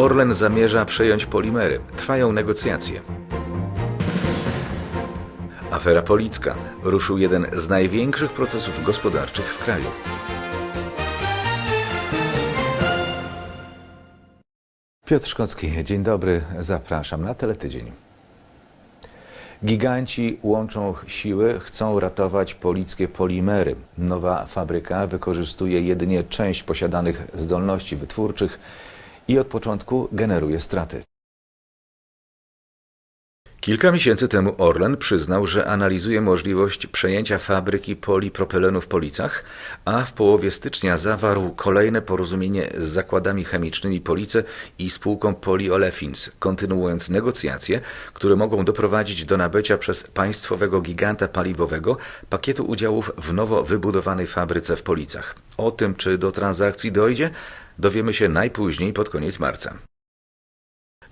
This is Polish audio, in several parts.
Orlen zamierza przejąć polimery. Trwają negocjacje. Afera Policka. Ruszył jeden z największych procesów gospodarczych w kraju. Piotr Szkocki, dzień dobry, zapraszam na Teletydzień. Giganci łączą siły, chcą ratować polickie polimery. Nowa fabryka wykorzystuje jedynie część posiadanych zdolności wytwórczych i od początku generuje straty. Kilka miesięcy temu Orlen przyznał, że analizuje możliwość przejęcia fabryki polipropylenu w Policach, a w połowie stycznia zawarł kolejne porozumienie z zakładami chemicznymi Police i spółką Polyolefins, kontynuując negocjacje, które mogą doprowadzić do nabycia przez państwowego giganta paliwowego pakietu udziałów w nowo wybudowanej fabryce w Policach. O tym, czy do transakcji dojdzie, dowiemy się najpóźniej pod koniec marca.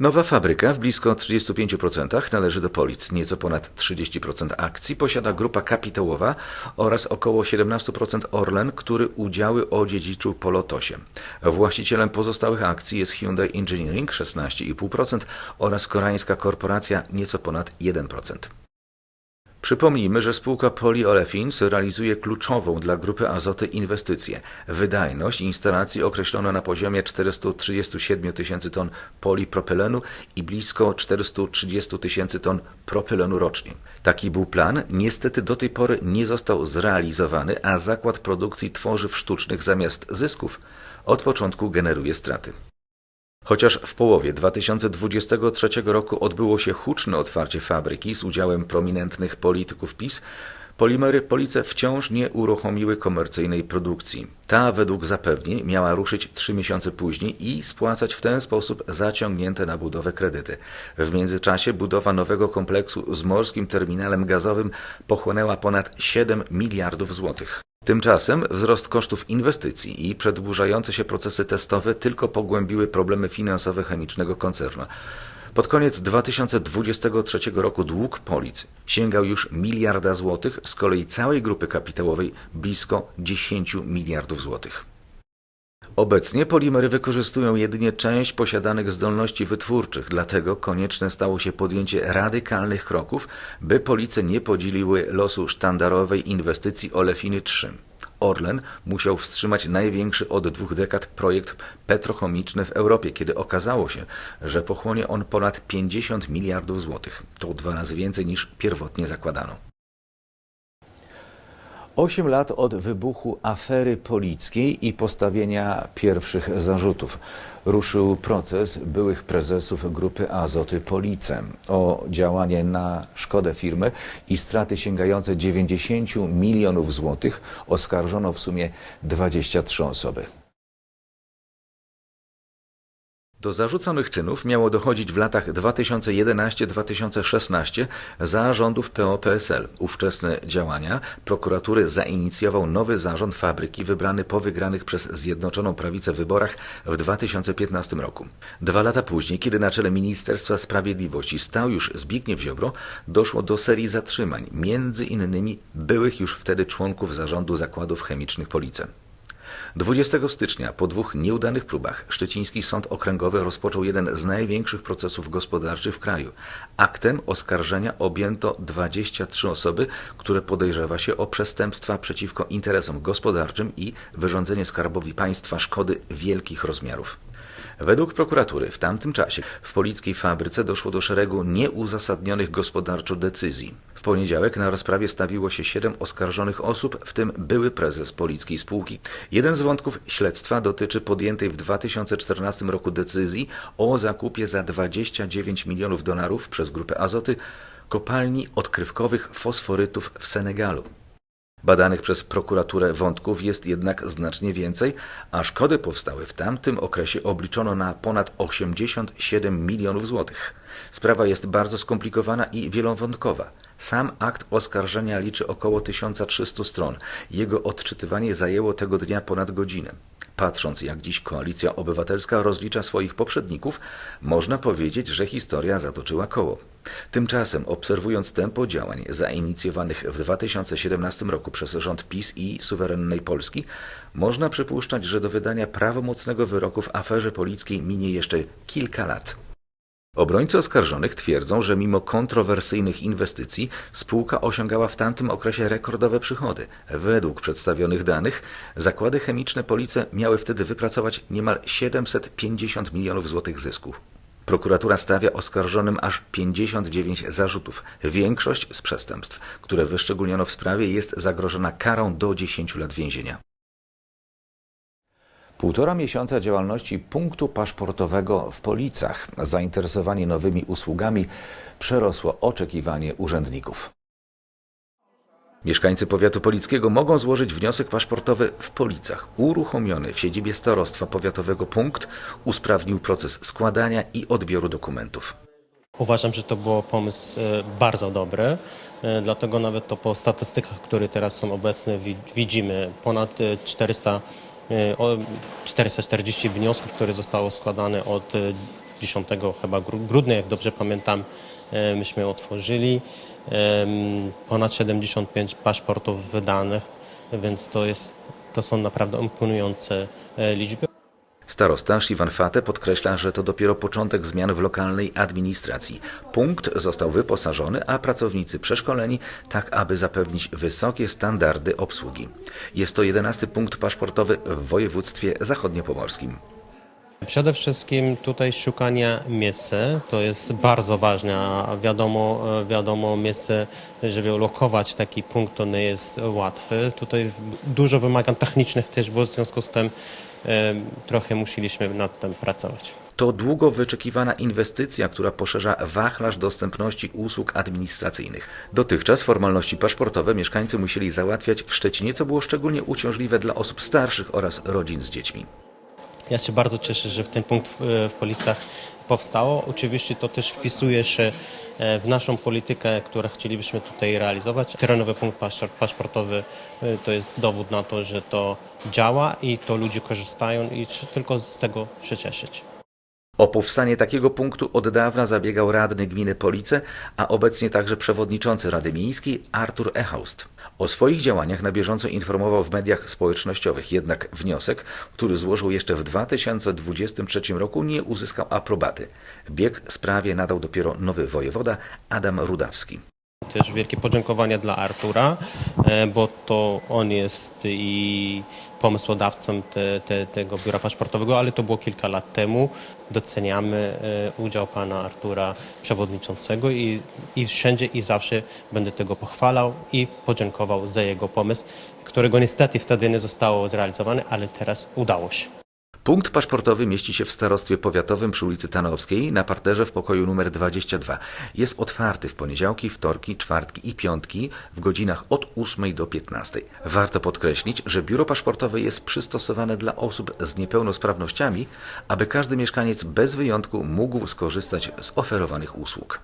Nowa fabryka w blisko 35% należy do Polic. Nieco ponad 30% akcji posiada grupa kapitałowa oraz około 17% Orlen, który udziały odziedziczył po Lotosie. Właścicielem pozostałych akcji jest Hyundai Engineering 16,5% oraz koreańska korporacja nieco ponad 1%. Przypomnijmy, że spółka Polyolefins realizuje kluczową dla grupy Azoty inwestycję. Wydajność instalacji określono na poziomie 437 tysięcy ton polipropylenu i blisko 430 tysięcy ton propylenu rocznie. Taki był plan, niestety do tej pory nie został zrealizowany, a zakład produkcji tworzyw sztucznych zamiast zysków od początku generuje straty. Chociaż w połowie 2023 roku odbyło się huczne otwarcie fabryki z udziałem prominentnych polityków PiS, Polimery Police wciąż nie uruchomiły komercyjnej produkcji. Ta według zapewnień miała ruszyć trzy miesiące później i spłacać w ten sposób zaciągnięte na budowę kredyty. W międzyczasie budowa nowego kompleksu z morskim terminalem gazowym pochłonęła ponad 7 miliardów złotych. Tymczasem wzrost kosztów inwestycji i przedłużające się procesy testowe tylko pogłębiły problemy finansowe chemicznego koncernu. Pod koniec 2023 roku dług Polic sięgał już miliarda złotych, z kolei całej grupy kapitałowej blisko 10 miliardów złotych. Obecnie polimery wykorzystują jedynie część posiadanych zdolności wytwórczych, dlatego konieczne stało się podjęcie radykalnych kroków, by Police nie podzieliły losu sztandarowej inwestycji Olefiny 3. Orlen musiał wstrzymać największy od dwóch dekad projekt petrochemiczny w Europie, kiedy okazało się, że pochłonie on ponad 50 miliardów złotych. To dwa razy więcej niż pierwotnie zakładano. Osiem lat od wybuchu afery polickiej i postawienia pierwszych zarzutów. Ruszył proces byłych prezesów grupy Azoty Police o działanie na szkodę firmy i straty sięgające 90 milionów złotych oskarżono w sumie 23 osoby. Do zarzuconych czynów miało dochodzić w latach 2011-2016 za rządów PO-PSL. Ówczesne działania prokuratury zainicjował nowy zarząd fabryki wybrany po wygranych przez Zjednoczoną Prawicę wyborach w 2015 roku. Dwa lata później, kiedy na czele Ministerstwa Sprawiedliwości stał już Zbigniew Ziobro, doszło do serii zatrzymań, między innymi byłych już wtedy członków zarządu zakładów chemicznych Police. 20 stycznia, po dwóch nieudanych próbach, Szczeciński Sąd Okręgowy rozpoczął jeden z największych procesów gospodarczych w kraju. Aktem oskarżenia objęto 23 osoby, które podejrzewa się o przestępstwa przeciwko interesom gospodarczym i wyrządzenie skarbowi państwa szkody wielkich rozmiarów. Według prokuratury w tamtym czasie w polickiej fabryce doszło do szeregu nieuzasadnionych gospodarczo decyzji. W poniedziałek na rozprawie stawiło się siedem oskarżonych osób, w tym były prezes polickiej spółki. Jeden z wątków śledztwa dotyczy podjętej w 2014 roku decyzji o zakupie za 29 milionów dolarów przez grupę Azoty kopalni odkrywkowych fosforytów w Senegalu. Badanych przez prokuraturę wątków jest jednak znacznie więcej, a szkody powstałe w tamtym okresie obliczono na ponad 87 milionów złotych. Sprawa jest bardzo skomplikowana i wielowątkowa. Sam akt oskarżenia liczy około 1300 stron. Jego odczytywanie zajęło tego dnia ponad godzinę. Patrząc jak dziś Koalicja Obywatelska rozlicza swoich poprzedników, można powiedzieć, że historia zatoczyła koło. Tymczasem, obserwując tempo działań zainicjowanych w 2017 roku przez rząd PiS i suwerennej Polski, można przypuszczać, że do wydania prawomocnego wyroku w aferze polickiej minie jeszcze kilka lat. Obrońcy oskarżonych twierdzą, że mimo kontrowersyjnych inwestycji spółka osiągała w tamtym okresie rekordowe przychody. Według przedstawionych danych zakłady chemiczne Police miały wtedy wypracować niemal 750 milionów złotych zysku. Prokuratura stawia oskarżonym aż 59 zarzutów. Większość z przestępstw, które wyszczególniono w sprawie, jest zagrożona karą do 10 lat więzienia. Półtora miesiąca działalności punktu paszportowego w Policach. Zainteresowanie nowymi usługami przerosło oczekiwanie urzędników. Mieszkańcy powiatu polickiego mogą złożyć wniosek paszportowy w Policach. Uruchomiony w siedzibie starostwa powiatowego punkt usprawnił proces składania i odbioru dokumentów. Uważam, że to był pomysł e, bardzo dobry, e, dlatego nawet to po statystykach, które teraz są obecne, wi- widzimy ponad e, 400, e, 440 wniosków, które zostało składane od e, 10 chyba gru- grudnia, jak dobrze pamiętam, e, myśmy otworzyli. Ponad 75 paszportów wydanych, więc to, jest, to są naprawdę imponujące e, liczby. Starosta Siwan Fate podkreśla, że to dopiero początek zmian w lokalnej administracji. Punkt został wyposażony, a pracownicy przeszkoleni, tak aby zapewnić wysokie standardy obsługi. Jest to jedenasty punkt paszportowy w województwie zachodniopomorskim. Przede wszystkim tutaj szukanie miejsca to jest bardzo ważne, wiadomo, wiadomo miejsce, żeby ulokować taki punkt to nie jest łatwe. Tutaj dużo wymagań technicznych też, bo w związku z tym trochę musieliśmy nad tym pracować. To długo wyczekiwana inwestycja, która poszerza wachlarz dostępności usług administracyjnych. Dotychczas formalności paszportowe mieszkańcy musieli załatwiać w Szczecinie, co było szczególnie uciążliwe dla osób starszych oraz rodzin z dziećmi. Ja się bardzo cieszę, że ten punkt w, Policach powstało. Oczywiście to też wpisuje się e, w naszą politykę, którą chcielibyśmy tutaj realizować. Terenowy punkt paszport, paszportowy e, to jest dowód na to, że to działa i to ludzie korzystają i tylko z tego się cieszyć. O powstanie takiego punktu od dawna zabiegał radny gminy Police, a obecnie także przewodniczący Rady Miejskiej Artur Echaust. O swoich działaniach na bieżąco informował w mediach społecznościowych, jednak wniosek, który złożył jeszcze w 2023 roku, nie uzyskał aprobaty. Bieg sprawie nadał dopiero nowy wojewoda Adam Rudawski. Też wielkie podziękowania dla Artura, e, bo to on jest i pomysłodawcą te, te, tego biura paszportowego, ale to było kilka lat temu. Doceniamy e, udział pana Artura przewodniczącego i, i wszędzie i zawsze będę tego pochwalał i podziękował za jego pomysł, którego niestety wtedy nie zostało zrealizowane, ale teraz udało się. Punkt paszportowy mieści się w starostwie powiatowym przy ulicy Tanowskiej na parterze w pokoju numer 22. Jest otwarty w poniedziałki, wtorki, czwartki i piątki w godzinach od 8 do 15. Warto podkreślić, że biuro paszportowe jest przystosowane dla osób z niepełnosprawnościami, aby każdy mieszkaniec bez wyjątku mógł skorzystać z oferowanych usług.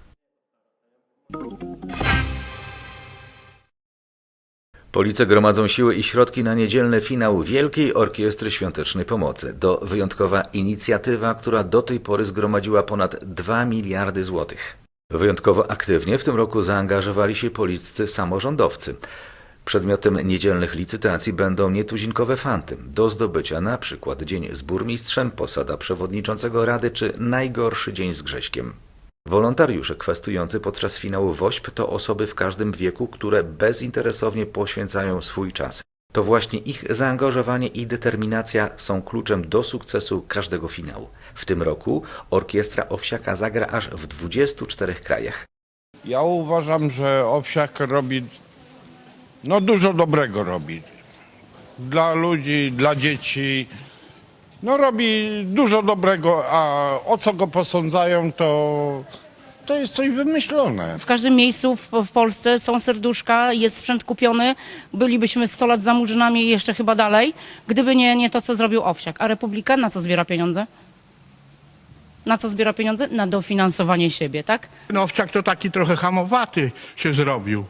Police gromadzą siły i środki na niedzielny finał Wielkiej Orkiestry Świątecznej Pomocy. To wyjątkowa inicjatywa, która do tej pory zgromadziła ponad 2 miliardy złotych. Wyjątkowo aktywnie w tym roku zaangażowali się policcy samorządowcy. Przedmiotem niedzielnych licytacji będą nietuzinkowe fanty. Do zdobycia na przykład dzień z burmistrzem, posada przewodniczącego rady czy najgorszy dzień z Grześkiem. Wolontariusze kwestujący podczas finału WOŚP to osoby w każdym wieku, które bezinteresownie poświęcają swój czas. To właśnie ich zaangażowanie i determinacja są kluczem do sukcesu każdego finału. W tym roku orkiestra Owsiaka zagra aż w 24 krajach. Ja uważam, że Owsiak robi, no dużo dobrego robi. Dla ludzi, dla dzieci. No robi dużo dobrego, a o co go posądzają, to, to jest coś wymyślone. W każdym miejscu w, w Polsce są serduszka, jest sprzęt kupiony. Bylibyśmy 100 lat za murzynami i jeszcze chyba dalej, gdyby nie, nie to, co zrobił Owsiak. A Republika na co zbiera pieniądze? Na co zbiera pieniądze? Na dofinansowanie siebie, tak? No Owsiak to taki trochę hamowaty się zrobił.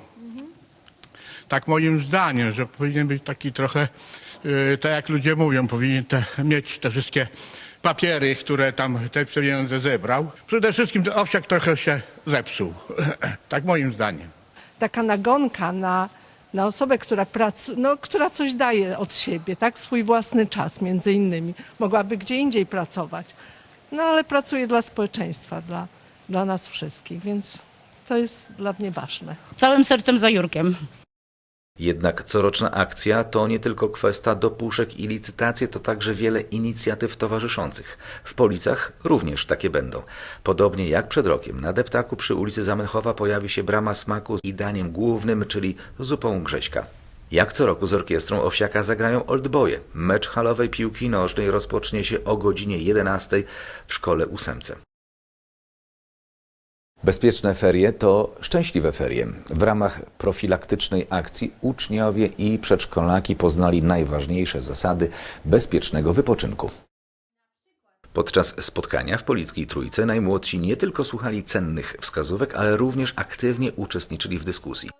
Tak moim zdaniem, że powinien być taki trochę tak jak ludzie mówią, powinien te, mieć te wszystkie papiery, które tam te pieniądze zebrał. Przede wszystkim ten owsiak trochę się zepsuł. tak moim zdaniem. taka nagonka na, na osobę, która, pracu, no, która coś daje od siebie, tak? swój własny czas między innymi. Mogłaby gdzie indziej pracować, no ale pracuje dla społeczeństwa, dla, dla nas wszystkich, więc to jest dla mnie ważne. Całym sercem za Jurkiem. Jednak coroczna akcja to nie tylko kwestia dopuszek i licytacje, to także wiele inicjatyw towarzyszących. W Policach również takie będą. Podobnie jak przed rokiem na deptaku przy ulicy Zamenhofa pojawi się brama smaku i daniem głównym, czyli zupą Grześka. Jak co roku z orkiestrą Owsiaka zagrają Oldboje. Mecz halowej piłki nożnej rozpocznie się o godzinie 11 w szkole ósemce. Bezpieczne ferie to szczęśliwe ferie. W ramach profilaktycznej akcji uczniowie i przedszkolaki poznali najważniejsze zasady bezpiecznego wypoczynku. Podczas spotkania w Polickiej Trójce najmłodsi nie tylko słuchali cennych wskazówek, ale również aktywnie uczestniczyli w dyskusji.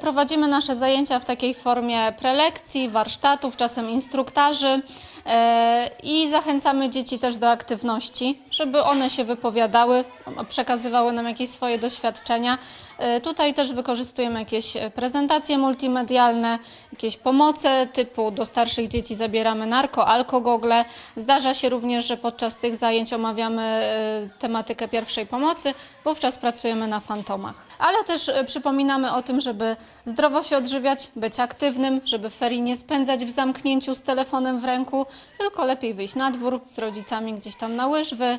Prowadzimy nasze zajęcia w takiej formie prelekcji, warsztatów, czasem instruktaży e, i zachęcamy dzieci też do aktywności, żeby one się wypowiadały, przekazywały nam jakieś swoje doświadczenia. E, Tutaj też wykorzystujemy jakieś e, prezentacje multimedialne, jakieś pomoce typu do starszych dzieci zabieramy narko, alkogogle. Zdarza się również, że podczas tych zajęć omawiamy e, tematykę pierwszej pomocy, wówczas pracujemy na fantomach. Ale też przypominamy o tym, żeby zdrowo się odżywiać, być aktywnym, żeby ferii nie spędzać w zamknięciu z telefonem w ręku, tylko lepiej wyjść na dwór z rodzicami gdzieś tam na łyżwy,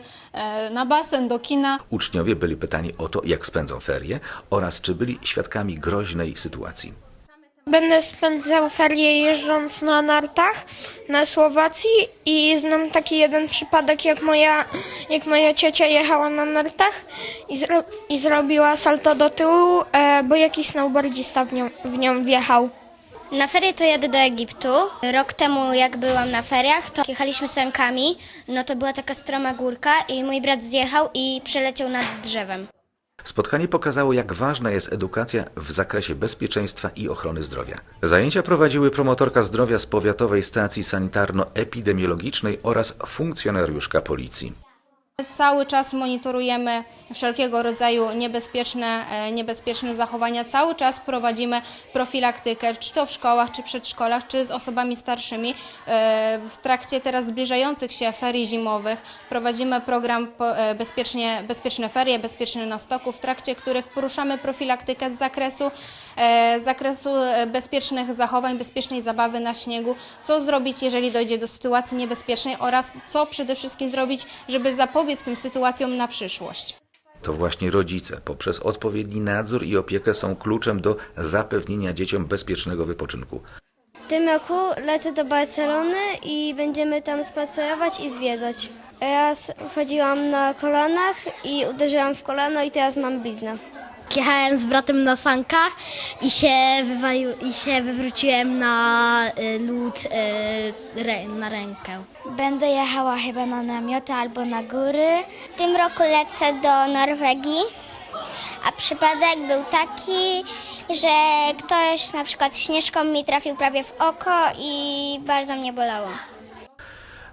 na basen, do kina. Uczniowie byli pytani o to, jak spędzą ferie oraz czy byli świadkami groźnej sytuacji. Będę spędzał ferie jeżdżąc na nartach na Słowacji i znam taki jeden przypadek, jak moja, jak moja ciocia jechała na nartach i, zro, i zrobiła salto do tyłu, e, bo jakiś snowboardzista w nią, w nią wjechał. Na ferie to jadę do Egiptu. Rok temu, jak byłam na feriach, to jechaliśmy sankami. No to była taka stroma górka i mój brat zjechał i przeleciał nad drzewem. Spotkanie pokazało, jak ważna jest edukacja w zakresie bezpieczeństwa i ochrony zdrowia. Zajęcia prowadziły promotorka zdrowia z Powiatowej Stacji Sanitarno-Epidemiologicznej oraz funkcjonariuszka policji. Cały czas monitorujemy wszelkiego rodzaju niebezpieczne, e, niebezpieczne zachowania. Cały czas prowadzimy profilaktykę, czy to w szkołach, czy przedszkolach, czy z osobami starszymi. E, W trakcie teraz zbliżających się ferii zimowych prowadzimy program e, bezpiecznie, Bezpieczne Ferie, Bezpieczne na Stoku, w trakcie których poruszamy profilaktykę z zakresu, z zakresu bezpiecznych zachowań, bezpiecznej zabawy na śniegu, co zrobić, jeżeli dojdzie do sytuacji niebezpiecznej oraz co przede wszystkim zrobić, żeby zapobiec tym sytuacjom na przyszłość. To właśnie rodzice poprzez odpowiedni nadzór i opiekę są kluczem do zapewnienia dzieciom bezpiecznego wypoczynku. W tym roku lecę do Barcelony i będziemy tam spacerować i zwiedzać. Raz chodziłam na kolanach i uderzyłam w kolano i teraz mam bliznę. Jechałem z bratem na sankach i się, wywalił, i się wywróciłem na y, lód y, na rękę. Będę jechała chyba na namioty albo na góry. W tym roku lecę do Norwegii. A przypadek był taki, że ktoś na przykład śnieżką mi trafił prawie w oko i bardzo mnie bolało.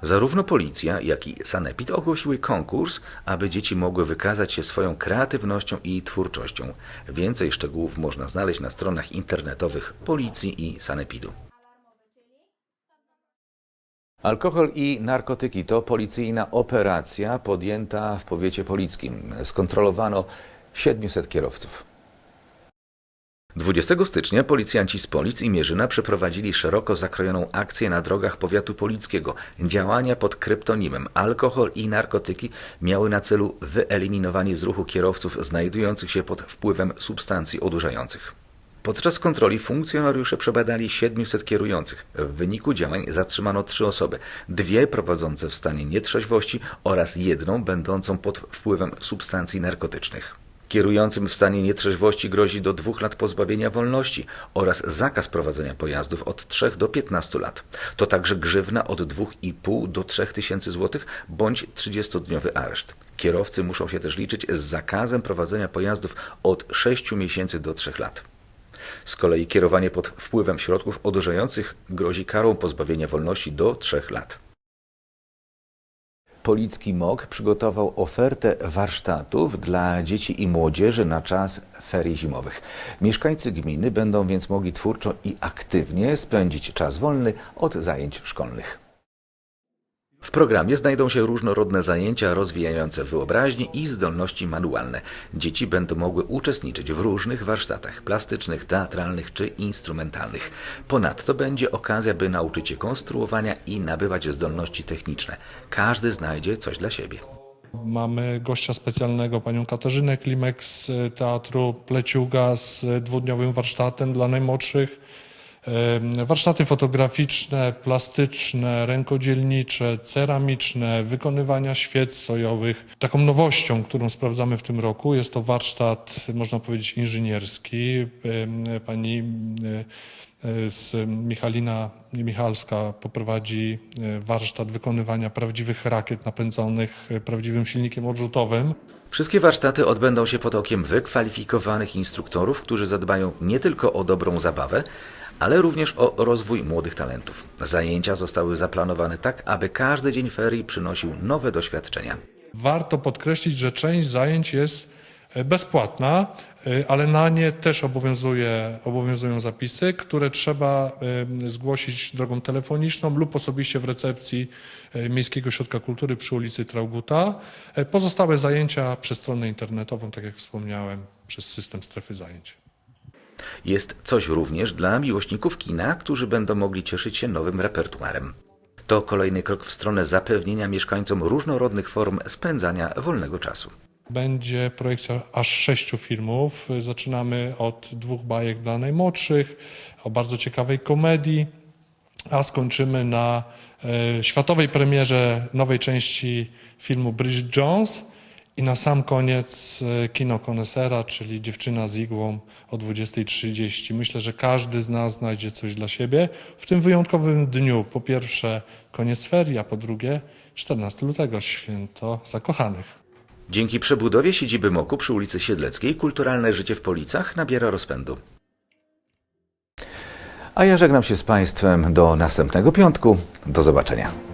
Zarówno policja, jak i Sanepid ogłosiły konkurs, aby dzieci mogły wykazać się swoją kreatywnością i twórczością. Więcej szczegółów można znaleźć na stronach internetowych policji i Sanepidu. Alkohol i narkotyki to policyjna operacja podjęta w powiecie polickim. Skontrolowano 700 kierowców. 20 stycznia policjanci z Polic i Mierzyna przeprowadzili szeroko zakrojoną akcję na drogach powiatu polickiego. Działania pod kryptonimem alkohol i narkotyki miały na celu wyeliminowanie z ruchu kierowców znajdujących się pod wpływem substancji odurzających. Podczas kontroli funkcjonariusze przebadali 700 kierujących. W wyniku działań zatrzymano trzy osoby, dwie prowadzące w stanie nietrzeźwości oraz jedną będącą pod wpływem substancji narkotycznych. Kierującym w stanie nietrzeźwości grozi do dwóch lat pozbawienia wolności oraz zakaz prowadzenia pojazdów od 3 do 15 lat. To także grzywna od 2,5 do 3 tysięcy złotych bądź 30-dniowy areszt. Kierowcy muszą się też liczyć z zakazem prowadzenia pojazdów od 6 miesięcy do 3 lat. Z kolei kierowanie pod wpływem środków odurzających grozi karą pozbawienia wolności do 3 lat. Policki MOK przygotował ofertę warsztatów dla dzieci i młodzieży na czas ferii zimowych. Mieszkańcy gminy będą więc mogli twórczo i aktywnie spędzić czas wolny od zajęć szkolnych. W programie znajdą się różnorodne zajęcia rozwijające wyobraźnię i zdolności manualne. Dzieci będą mogły uczestniczyć w różnych warsztatach plastycznych, teatralnych czy instrumentalnych. Ponadto będzie okazja, by nauczyć się konstruowania i nabywać zdolności techniczne. Każdy znajdzie coś dla siebie. Mamy gościa specjalnego, panią Katarzynę Klimek z Teatru Pleciuga z dwudniowym warsztatem dla najmłodszych. Warsztaty fotograficzne, plastyczne, rękodzielnicze, ceramiczne, wykonywania świec sojowych. Taką nowością, którą sprawdzamy w tym roku, jest to warsztat, można powiedzieć, inżynierski. Pani z Michalina Michalska poprowadzi e, warsztat wykonywania prawdziwych rakiet napędzonych e, prawdziwym silnikiem odrzutowym. Wszystkie warsztaty odbędą się pod okiem wykwalifikowanych instruktorów, którzy zadbają nie tylko o dobrą zabawę, ale również o rozwój młodych talentów. Zajęcia zostały zaplanowane tak, aby każdy dzień ferii przynosił nowe doświadczenia. Warto podkreślić, że część zajęć jest e, bezpłatna, e, ale na nie też obowiązuje, obowiązują zapisy, które trzeba zgłosić drogą telefoniczną lub osobiście w recepcji e, Miejskiego Ośrodka Kultury przy ulicy Trauguta. Pozostałe zajęcia przez stronę internetową, tak jak wspomniałem, przez system strefy zajęć. Jest coś również dla miłośników kina, którzy będą mogli cieszyć się nowym repertuarem. To kolejny krok w stronę zapewnienia mieszkańcom różnorodnych form spędzania wolnego czasu. Będzie projekcja aż sześciu filmów. Zaczynamy od dwóch bajek dla najmłodszych, o bardzo ciekawej komedii, a skończymy na e, światowej premierze nowej części filmu Bridget Jones i na sam koniec e, kino konesera, czyli Dziewczyna z igłą o 20.30. Myślę, że każdy z nas znajdzie coś dla siebie w tym wyjątkowym dniu. Po pierwsze koniec ferii, a po drugie 14 lutego, święto zakochanych. Dzięki przebudowie siedziby MOKU przy ulicy Siedleckiej kulturalne życie w Policach nabiera rozpędu. A ja żegnam się z Państwem do następnego piątku. Do zobaczenia.